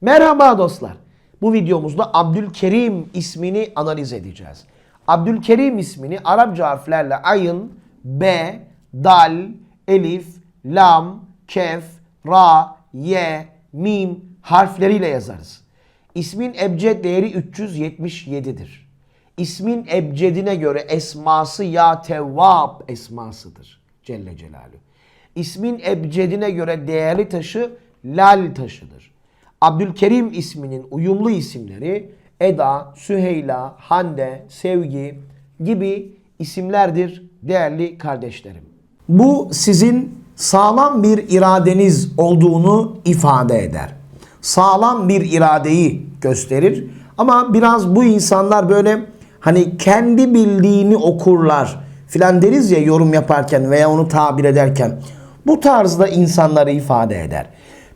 Merhaba dostlar. Bu videomuzda Abdülkerim ismini analiz edeceğiz. Abdülkerim ismini Arapça harflerle ayın, B, dal, elif, lam, kef, ra, ye, mim harfleriyle yazarız. İsmin ebced değeri 377'dir. İsmin ebcedine göre esması ya tevvab esmasıdır. Celle Celaluhu. İsmin ebcedine göre değerli taşı lal taşıdır. Abdülkerim isminin uyumlu isimleri Eda, Süheyla, Hande, Sevgi gibi isimlerdir değerli kardeşlerim. Bu sizin sağlam bir iradeniz olduğunu ifade eder. Sağlam bir iradeyi gösterir. Ama biraz bu insanlar böyle hani kendi bildiğini okurlar filan deriz ya yorum yaparken veya onu tabir ederken. Bu tarzda insanları ifade eder.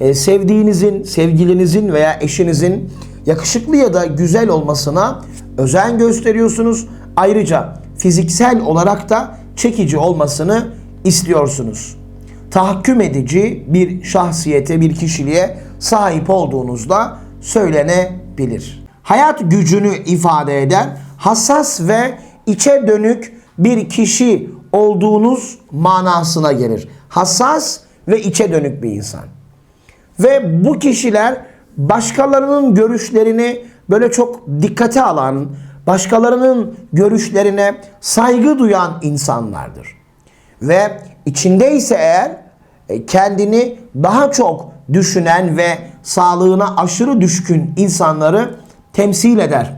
Ee, sevdiğinizin, sevgilinizin veya eşinizin yakışıklı ya da güzel olmasına özen gösteriyorsunuz. Ayrıca fiziksel olarak da çekici olmasını istiyorsunuz. Tahakküm edici bir şahsiyete, bir kişiliğe sahip olduğunuzda söylenebilir. Hayat gücünü ifade eder. Hassas ve içe dönük bir kişi olduğunuz manasına gelir. Hassas ve içe dönük bir insan. Ve bu kişiler başkalarının görüşlerini böyle çok dikkate alan, başkalarının görüşlerine saygı duyan insanlardır. Ve içindeyse eğer e, kendini daha çok düşünen ve sağlığına aşırı düşkün insanları temsil eder.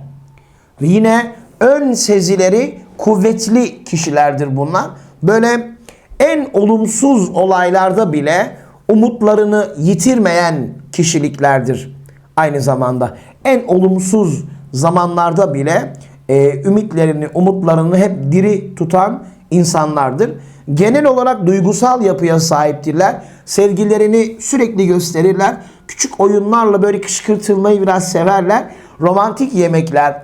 Ve yine ön sezileri kuvvetli kişilerdir bunlar. Böyle en olumsuz olaylarda bile umutlarını yitirmeyen kişiliklerdir. Aynı zamanda en olumsuz zamanlarda bile e, ümitlerini, umutlarını hep diri tutan insanlardır. Genel olarak duygusal yapıya sahiptirler. Sevgilerini sürekli gösterirler. Küçük oyunlarla böyle kışkırtılmayı biraz severler. Romantik yemekler,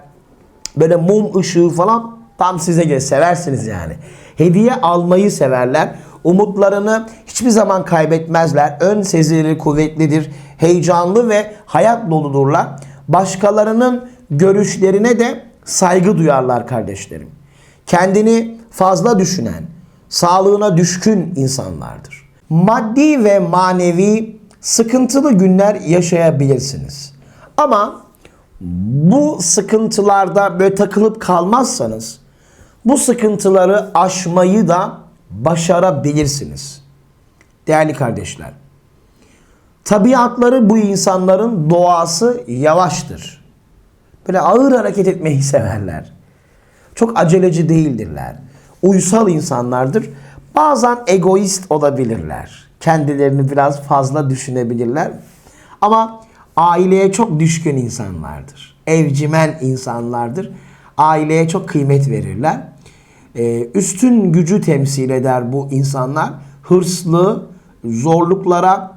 böyle mum ışığı falan tam size göre seversiniz yani. Hediye almayı severler. Umutlarını hiçbir zaman kaybetmezler. Ön sezileri kuvvetlidir. Heyecanlı ve hayat doludurlar. Başkalarının görüşlerine de saygı duyarlar kardeşlerim. Kendini fazla düşünen, sağlığına düşkün insanlardır. Maddi ve manevi sıkıntılı günler yaşayabilirsiniz. Ama bu sıkıntılarda böyle takılıp kalmazsanız bu sıkıntıları aşmayı da başarabilirsiniz. Değerli kardeşler, tabiatları bu insanların doğası yavaştır. Böyle ağır hareket etmeyi severler. Çok aceleci değildirler. Uysal insanlardır. Bazen egoist olabilirler. Kendilerini biraz fazla düşünebilirler. Ama aileye çok düşkün insanlardır. Evcimen insanlardır. Aileye çok kıymet verirler. Ee, üstün gücü temsil eder bu insanlar. Hırslı, zorluklara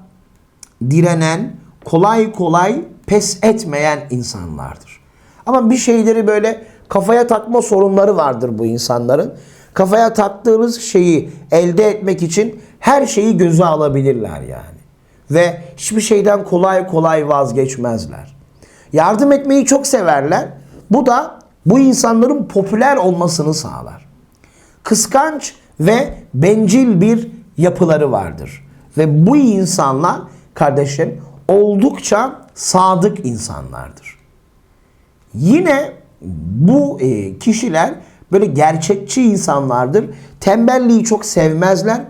direnen, kolay kolay pes etmeyen insanlardır. Ama bir şeyleri böyle kafaya takma sorunları vardır bu insanların. Kafaya taktığınız şeyi elde etmek için her şeyi göze alabilirler yani. Ve hiçbir şeyden kolay kolay vazgeçmezler. Yardım etmeyi çok severler. Bu da bu insanların popüler olmasını sağlar. Kıskanç ve bencil bir yapıları vardır. Ve bu insanlar kardeşlerim oldukça sadık insanlardır. Yine bu e, kişiler böyle gerçekçi insanlardır. Tembelliği çok sevmezler.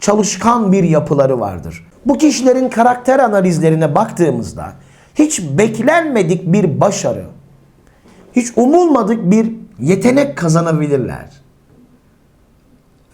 Çalışkan bir yapıları vardır. Bu kişilerin karakter analizlerine baktığımızda hiç beklenmedik bir başarı, hiç umulmadık bir yetenek kazanabilirler.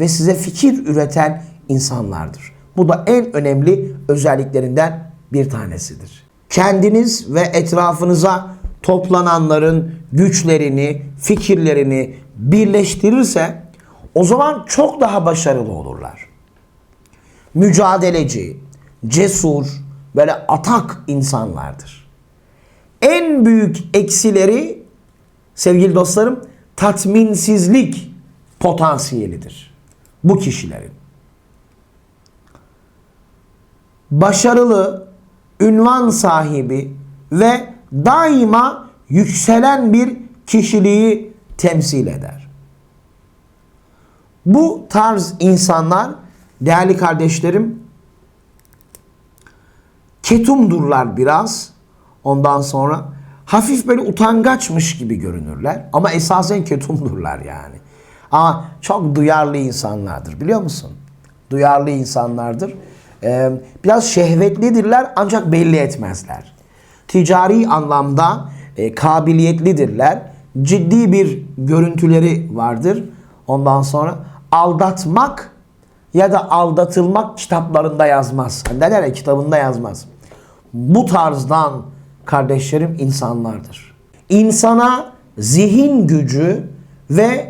ve size fikir üreten insanlardır. Bu da en önemli özelliklerinden bir tanesidir. Kendiniz ve etrafınıza toplananların güçlerini, fikirlerini birleştirirse o zaman çok daha başarılı olurlar. Mücadeleci, cesur, böyle atak insanlardır. En büyük eksileri sevgili dostlarım tatminsizlik potansiyelidir bu kişilerin. Başarılı, ünvan sahibi ve daima yükselen bir kişiliği temsil eder. Bu tarz insanlar değerli kardeşlerim ketumdurlar biraz. Ondan sonra hafif böyle utangaçmış gibi görünürler ama esasen ketumdurlar yani. Ama çok duyarlı insanlardır biliyor musun? Duyarlı insanlardır. Ee, biraz şehvetlidirler ancak belli etmezler. Ticari anlamda e, kabiliyetlidirler. Ciddi bir görüntüleri vardır. Ondan sonra aldatmak ya da aldatılmak kitaplarında yazmaz. Ne der kitabında yazmaz. Bu tarzdan kardeşlerim insanlardır. İnsana zihin gücü ve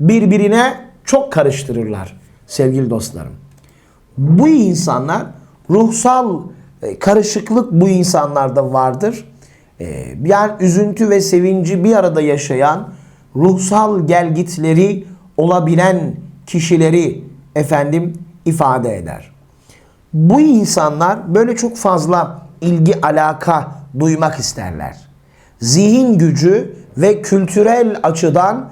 birbirine çok karıştırırlar sevgili dostlarım. Bu insanlar ruhsal e, karışıklık bu insanlarda vardır. E, Yani üzüntü ve sevinci bir arada yaşayan ruhsal gelgitleri olabilen kişileri efendim ifade eder. Bu insanlar böyle çok fazla ilgi alaka duymak isterler. Zihin gücü ve kültürel açıdan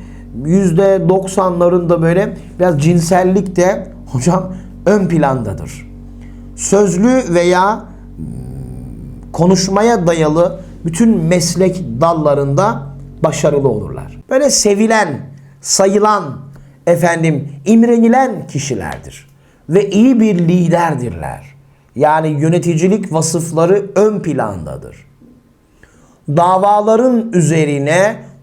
%90'larında böyle biraz cinsellik de hocam ön plandadır sözlü veya hmm, konuşmaya dayalı bütün meslek dallarında başarılı olurlar. Böyle sevilen, sayılan, efendim imrenilen kişilerdir ve iyi bir liderdirler. Yani yöneticilik vasıfları ön plandadır. Davaların üzerine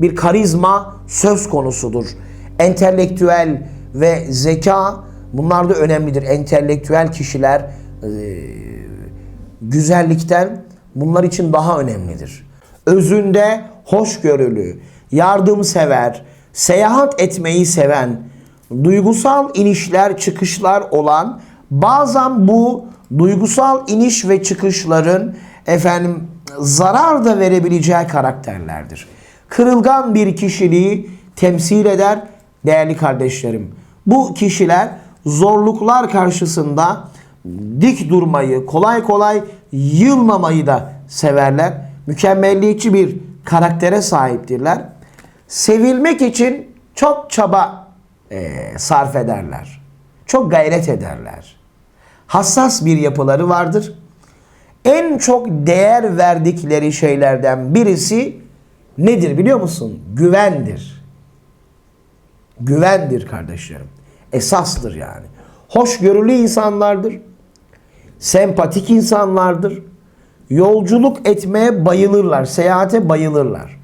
bir karizma söz konusudur. Entelektüel ve zeka bunlar da önemlidir. Entelektüel kişiler e, güzellikten bunlar için daha önemlidir. Özünde hoşgörülü, yardımsever, seyahat etmeyi seven, duygusal inişler çıkışlar olan bazen bu duygusal iniş ve çıkışların efendim zarar da verebileceği karakterlerdir. Kırılgan bir kişiliği temsil eder değerli kardeşlerim. Bu kişiler zorluklar karşısında dik durmayı, kolay kolay yılmamayı da severler. Mükemmelliyetçi bir karaktere sahiptirler. Sevilmek için çok çaba e, sarf ederler. Çok gayret ederler. Hassas bir yapıları vardır. En çok değer verdikleri şeylerden birisi nedir biliyor musun? Güvendir. Güvendir kardeşlerim. Esastır yani. Hoşgörülü insanlardır sempatik insanlardır. Yolculuk etmeye bayılırlar, seyahate bayılırlar.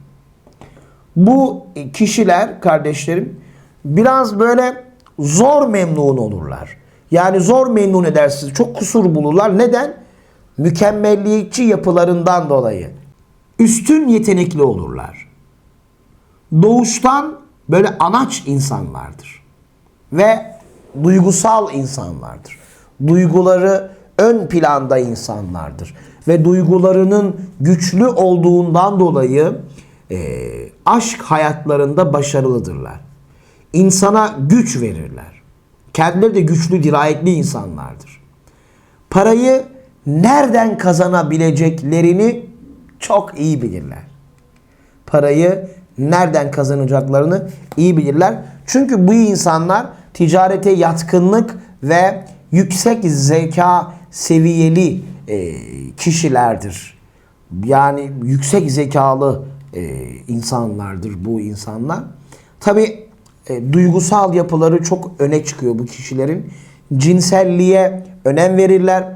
Bu kişiler kardeşlerim biraz böyle zor memnun olurlar. Yani zor memnun edersiniz. Çok kusur bulurlar. Neden? Mükemmelliyetçi yapılarından dolayı. Üstün yetenekli olurlar. Doğuştan böyle anaç insanlardır. Ve duygusal insanlardır. Duyguları ön planda insanlardır. Ve duygularının güçlü olduğundan dolayı e, aşk hayatlarında başarılıdırlar. İnsana güç verirler. Kendileri de güçlü, dirayetli insanlardır. Parayı nereden kazanabileceklerini çok iyi bilirler. Parayı nereden kazanacaklarını iyi bilirler. Çünkü bu insanlar ticarete yatkınlık ve yüksek zeka seviyeli e, kişilerdir. Yani yüksek zekalı e, insanlardır bu insanlar. Tabi e, duygusal yapıları çok öne çıkıyor bu kişilerin. Cinselliğe önem verirler.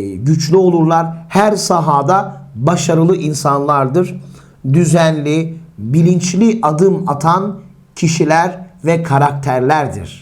güçlü olurlar. Her sahada başarılı insanlardır. Düzenli, bilinçli adım atan kişiler ve karakterlerdir.